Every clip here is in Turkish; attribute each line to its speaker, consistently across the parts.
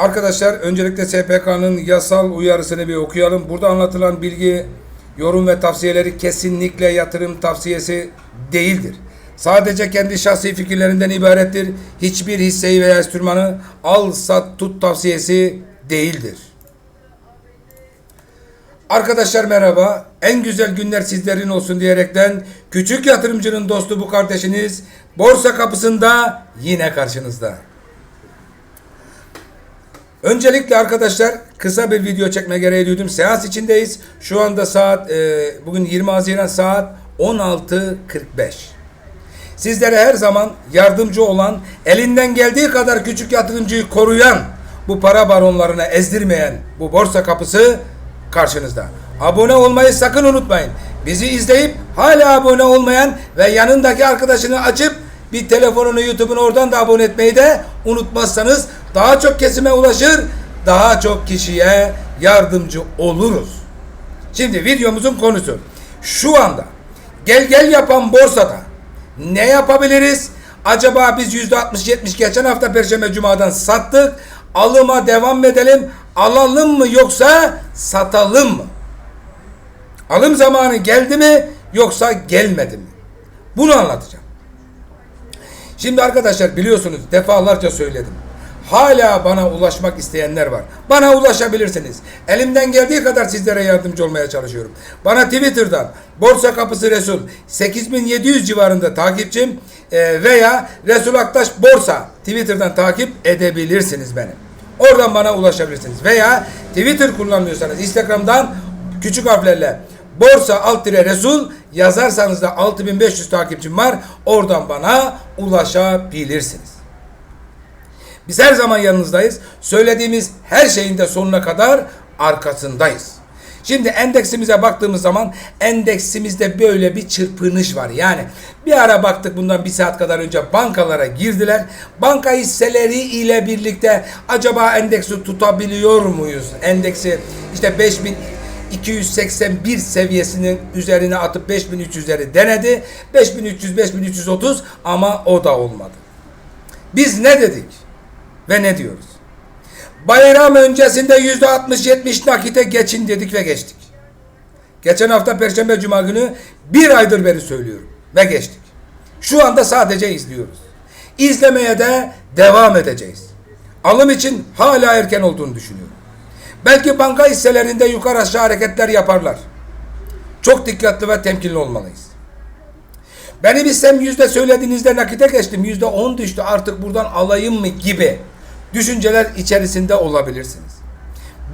Speaker 1: Arkadaşlar öncelikle SPK'nın yasal uyarısını bir okuyalım. Burada anlatılan bilgi, yorum ve tavsiyeleri kesinlikle yatırım tavsiyesi değildir. Sadece kendi şahsi fikirlerinden ibarettir. Hiçbir hisseyi veya enstrümanı al sat tut tavsiyesi değildir. Arkadaşlar merhaba. En güzel günler sizlerin olsun diyerekten küçük yatırımcının dostu bu kardeşiniz borsa kapısında yine karşınızda. Öncelikle arkadaşlar kısa bir video çekme gereği duydum. Seans içindeyiz. Şu anda saat e, bugün 20 Haziran saat 16.45. Sizlere her zaman yardımcı olan, elinden geldiği kadar küçük yatırımcıyı koruyan, bu para baronlarına ezdirmeyen bu borsa kapısı karşınızda. Abone olmayı sakın unutmayın. Bizi izleyip hala abone olmayan ve yanındaki arkadaşını açıp bir telefonunu YouTube'unu oradan da abone etmeyi de unutmazsanız daha çok kesime ulaşır, daha çok kişiye yardımcı oluruz. Şimdi videomuzun konusu şu anda gel gel yapan borsada ne yapabiliriz? Acaba biz %60-70 geçen hafta Perşembe Cuma'dan sattık. Alıma devam edelim? Alalım mı yoksa satalım mı? Alım zamanı geldi mi yoksa gelmedi mi? Bunu anlatacağım. Şimdi arkadaşlar biliyorsunuz defalarca söyledim. Hala bana ulaşmak isteyenler var. Bana ulaşabilirsiniz. Elimden geldiği kadar sizlere yardımcı olmaya çalışıyorum. Bana Twitter'dan Borsa Kapısı Resul 8700 civarında takipçim e, veya Resul Aktaş Borsa Twitter'dan takip edebilirsiniz beni. Oradan bana ulaşabilirsiniz. Veya Twitter kullanmıyorsanız Instagram'dan küçük harflerle Borsa alt tire Resul yazarsanız da 6500 takipçim var. Oradan bana ulaşabilirsiniz. Biz her zaman yanınızdayız. Söylediğimiz her şeyin de sonuna kadar arkasındayız. Şimdi endeksimize baktığımız zaman endeksimizde böyle bir çırpınış var. Yani bir ara baktık bundan bir saat kadar önce bankalara girdiler. Banka hisseleri ile birlikte acaba endeksi tutabiliyor muyuz? Endeksi işte 5000 281 seviyesinin üzerine atıp 5300'leri denedi. 5300 5330 ama o da olmadı. Biz ne dedik? Ve ne diyoruz? Bayram öncesinde yüzde 60-70 nakite geçin dedik ve geçtik. Geçen hafta Perşembe Cuma günü bir aydır beri söylüyorum ve geçtik. Şu anda sadece izliyoruz. İzlemeye de devam edeceğiz. Alım için hala erken olduğunu düşünüyorum. Belki banka hisselerinde yukarı aşağı hareketler yaparlar. Çok dikkatli ve temkinli olmalıyız. Benim hissem yüzde söylediğinizde nakite geçtim. Yüzde on düştü artık buradan alayım mı gibi düşünceler içerisinde olabilirsiniz.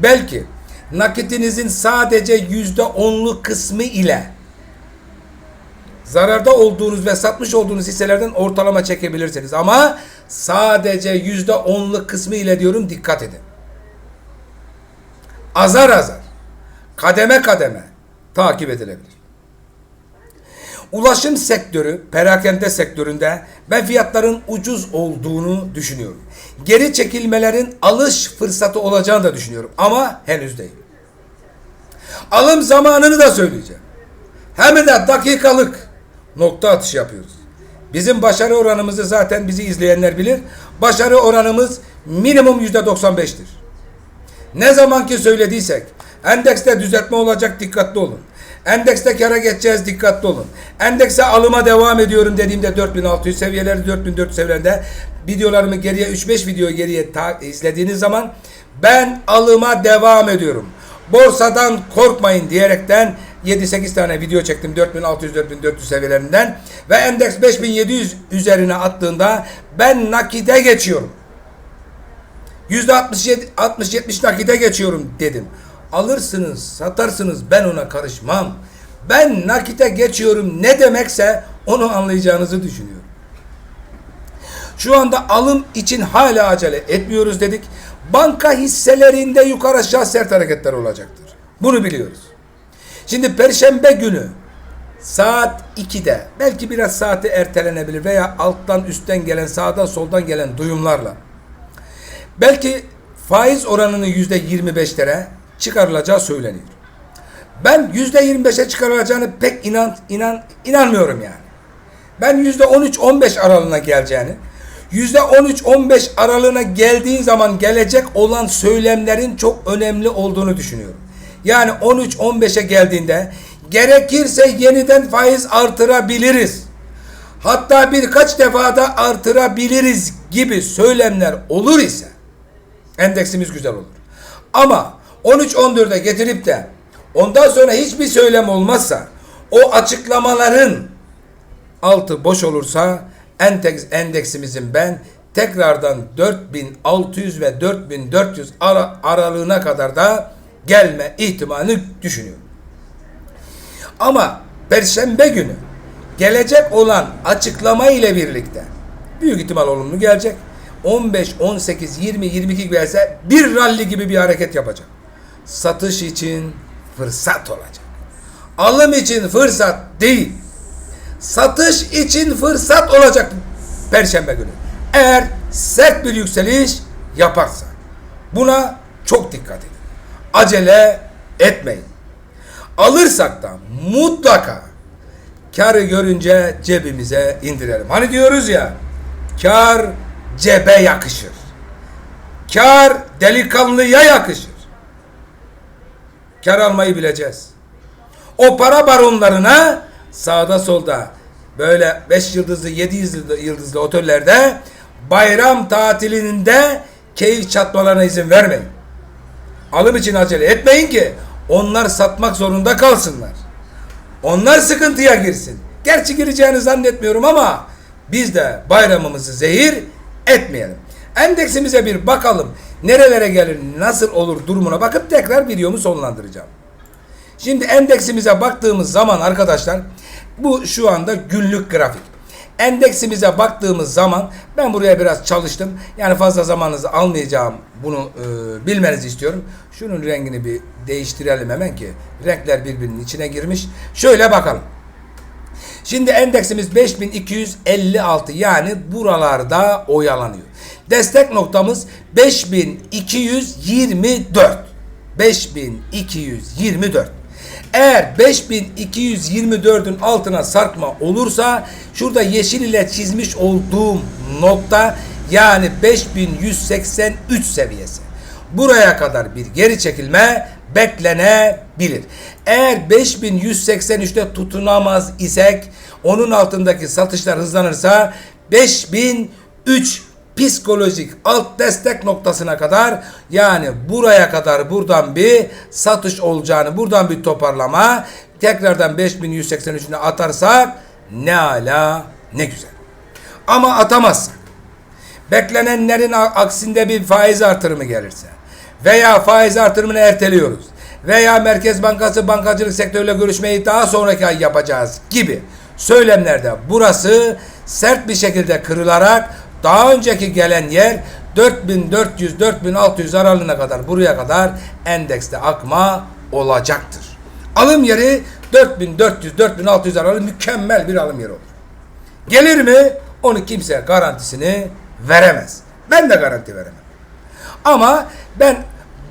Speaker 1: Belki nakitinizin sadece yüzde onlu kısmı ile zararda olduğunuz ve satmış olduğunuz hisselerden ortalama çekebilirsiniz. Ama sadece yüzde onlu kısmı ile diyorum dikkat edin. Azar azar, kademe kademe takip edilebilir. Ulaşım sektörü, perakende sektöründe ben fiyatların ucuz olduğunu düşünüyorum. Geri çekilmelerin alış fırsatı olacağını da düşünüyorum ama henüz değil. Alım zamanını da söyleyeceğim. Hem de dakikalık nokta atışı yapıyoruz. Bizim başarı oranımızı zaten bizi izleyenler bilir. Başarı oranımız minimum yüzde 95'tir. Ne zamanki söylediysek endekste düzeltme olacak dikkatli olun. Endekste kara geçeceğiz dikkatli olun. Endekse alıma devam ediyorum dediğimde 4600 seviyeleri 4400 seviyelerde videolarımı geriye 3-5 video geriye izlediğiniz zaman ben alıma devam ediyorum. Borsadan korkmayın diyerekten 7-8 tane video çektim 4600-4400 seviyelerinden ve endeks 5700 üzerine attığında ben nakide geçiyorum. %60-70 nakide geçiyorum dedim. Alırsınız, satarsınız ben ona karışmam. Ben nakite geçiyorum ne demekse onu anlayacağınızı düşünüyorum. Şu anda alım için hala acele etmiyoruz dedik. Banka hisselerinde yukarı aşağı sert hareketler olacaktır. Bunu biliyoruz. Şimdi perşembe günü saat 2'de belki biraz saati ertelenebilir veya alttan üstten gelen sağdan soldan gelen duyumlarla belki faiz oranının yüzde 25'lere çıkarılacağı söyleniyor. Ben yüzde 25'e çıkarılacağını pek inan, inan, inanmıyorum yani. Ben yüzde 13-15 aralığına geleceğini, %13-15 aralığına geldiğin zaman gelecek olan söylemlerin çok önemli olduğunu düşünüyorum. Yani 13-15'e geldiğinde gerekirse yeniden faiz artırabiliriz. Hatta birkaç defa da artırabiliriz gibi söylemler olur ise endeksimiz güzel olur. Ama 13-14'e getirip de ondan sonra hiçbir söylem olmazsa o açıklamaların altı boş olursa endeks, endeksimizin ben tekrardan 4600 ve 4400 ara, aralığına kadar da gelme ihtimalini düşünüyorum. Ama Perşembe günü gelecek olan açıklama ile birlikte büyük ihtimal olumlu gelecek. 15, 18, 20, 22 gibi gelse bir ralli gibi bir hareket yapacak. Satış için fırsat olacak. Alım için fırsat değil. Satış için fırsat olacak Perşembe günü. Eğer sert bir yükseliş yaparsa. Buna çok dikkat edin. Acele etmeyin. Alırsak da mutlaka karı görünce cebimize indirelim. Hani diyoruz ya kar cebe yakışır. Kar delikanlıya yakışır. Kar almayı bileceğiz. O para baronlarına sağda solda böyle 5 yıldızlı 7 yıldızlı, yıldızlı otellerde bayram tatilinde keyif çatmalarına izin vermeyin. Alım için acele etmeyin ki onlar satmak zorunda kalsınlar. Onlar sıkıntıya girsin. Gerçi gireceğini zannetmiyorum ama biz de bayramımızı zehir etmeyelim. Endeksimize bir bakalım. Nerelere gelir, nasıl olur durumuna bakıp tekrar videomu sonlandıracağım. Şimdi endeksimize baktığımız zaman arkadaşlar bu şu anda günlük grafik. Endeksimize baktığımız zaman ben buraya biraz çalıştım. Yani fazla zamanınızı almayacağım. Bunu e, bilmenizi istiyorum. Şunun rengini bir değiştirelim hemen ki renkler birbirinin içine girmiş. Şöyle bakalım. Şimdi endeksimiz 5256 yani buralarda oyalanıyor. Destek noktamız 5224. 5224. Eğer 5224'ün altına sarkma olursa şurada yeşil ile çizmiş olduğum nokta yani 5183 seviyesi. Buraya kadar bir geri çekilme beklenebilir. Eğer 5183'te tutunamaz isek onun altındaki satışlar hızlanırsa 5003 psikolojik alt destek noktasına kadar yani buraya kadar buradan bir satış olacağını buradan bir toparlama tekrardan 5183'üne atarsak ne ala ne güzel. Ama atamazsak beklenenlerin aksinde bir faiz artırımı gelirse veya faiz artırımını erteliyoruz veya Merkez Bankası bankacılık sektörüyle görüşmeyi daha sonraki ay yapacağız gibi söylemlerde burası sert bir şekilde kırılarak daha önceki gelen yer 4400-4600 aralığına kadar buraya kadar endekste akma olacaktır. Alım yeri 4400-4600 aralığı mükemmel bir alım yeri olur. Gelir mi? Onu kimse garantisini veremez. Ben de garanti veremem. Ama ben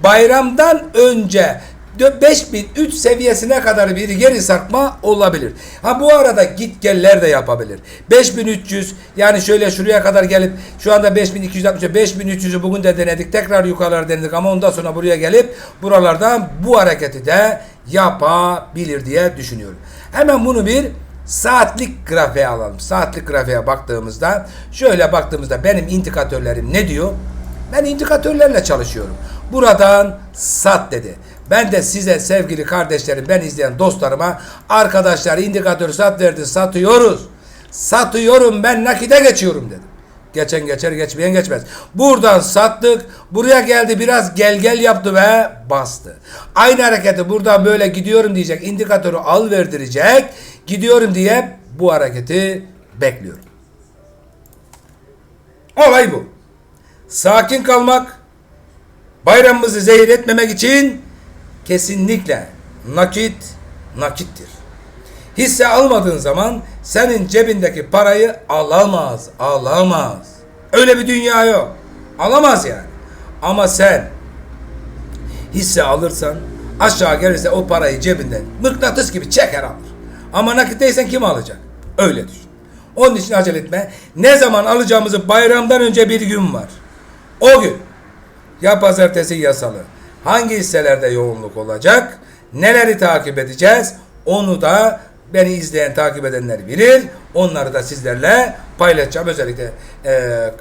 Speaker 1: bayramdan önce 5003 seviyesine kadar bir geri sarkma olabilir. Ha bu arada git geller de yapabilir. 5300 yani şöyle şuraya kadar gelip şu anda 5260 5300'ü bugün de denedik. Tekrar yukarılara denedik ama ondan sonra buraya gelip buralardan bu hareketi de yapabilir diye düşünüyorum. Hemen bunu bir saatlik grafiğe alalım. Saatlik grafiğe baktığımızda şöyle baktığımızda benim indikatörlerim ne diyor? Ben indikatörlerle çalışıyorum. Buradan sat dedi. Ben de size sevgili kardeşlerim, ben izleyen dostlarıma arkadaşlar indikatör sat verdi satıyoruz. Satıyorum ben nakide geçiyorum dedim. Geçen geçer geçmeyen geçmez. Buradan sattık. Buraya geldi biraz gel gel yaptı ve bastı. Aynı hareketi buradan böyle gidiyorum diyecek. indikatörü al verdirecek. Gidiyorum diye bu hareketi bekliyorum. Olay bu. Sakin kalmak, bayramımızı zehir etmemek için kesinlikle nakit nakittir. Hisse almadığın zaman senin cebindeki parayı alamaz, alamaz. Öyle bir dünya yok. Alamaz yani. Ama sen hisse alırsan aşağı gelirse o parayı cebinden mıknatıs gibi çeker alır. Ama nakitteysen kim alacak? Öyle düşün. Onun için acele etme. Ne zaman alacağımızı bayramdan önce bir gün var. O gün ya pazartesi ya salı hangi hisselerde yoğunluk olacak? Neleri takip edeceğiz? Onu da beni izleyen, takip edenler bilir. Onları da sizlerle paylaşacağım. Özellikle e, e,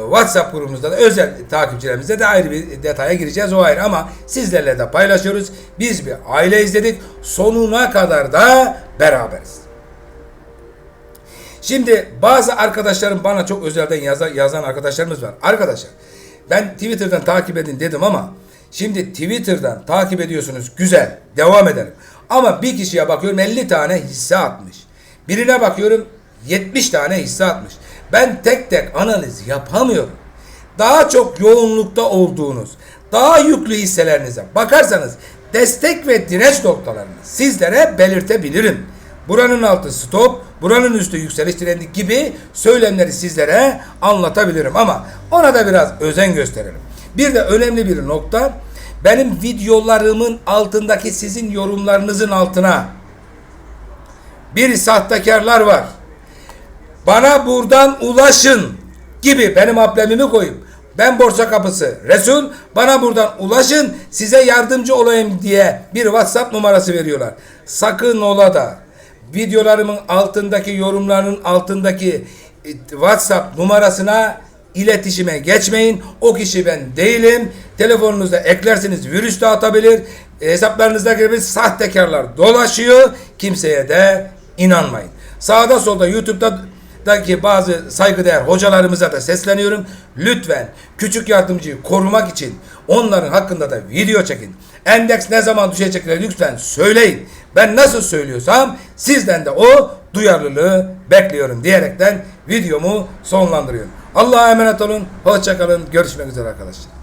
Speaker 1: WhatsApp grubumuzda da özel takipçilerimizle de ayrı bir detaya gireceğiz. O ayrı ama sizlerle de paylaşıyoruz. Biz bir aile izledik. Sonuna kadar da beraberiz. Şimdi bazı arkadaşlarım bana çok özelden yazan, yazan arkadaşlarımız var. Arkadaşlar ben Twitter'dan takip edin dedim ama şimdi Twitter'dan takip ediyorsunuz güzel devam edelim. Ama bir kişiye bakıyorum 50 tane hisse atmış. Birine bakıyorum 70 tane hisse atmış. Ben tek tek analiz yapamıyorum. Daha çok yoğunlukta olduğunuz, daha yüklü hisselerinize bakarsanız destek ve direnç noktalarını sizlere belirtebilirim. Buranın altı stop, buranın üstü yükseliş trendi gibi söylemleri sizlere anlatabilirim ama ona da biraz özen gösterelim. Bir de önemli bir nokta benim videolarımın altındaki sizin yorumlarınızın altına bir sahtekarlar var. Bana buradan ulaşın gibi benim amblemimi koyup ben borsa kapısı Resul bana buradan ulaşın size yardımcı olayım diye bir WhatsApp numarası veriyorlar. Sakın ola da videolarımın altındaki yorumlarının altındaki e, WhatsApp numarasına iletişime geçmeyin. O kişi ben değilim. Telefonunuzda eklerseniz virüs de atabilir. Hesaplarınızda gibi sahtekarlar dolaşıyor. Kimseye de inanmayın. Sağda solda YouTube'da daki bazı saygıdeğer hocalarımıza da sesleniyorum. Lütfen küçük yardımcıyı korumak için onların hakkında da video çekin. Endeks ne zaman düşecekleri lütfen söyleyin. Ben nasıl söylüyorsam sizden de o duyarlılığı bekliyorum diyerekten videomu sonlandırıyorum. Allah'a emanet olun. Hoşçakalın. Görüşmek üzere arkadaşlar.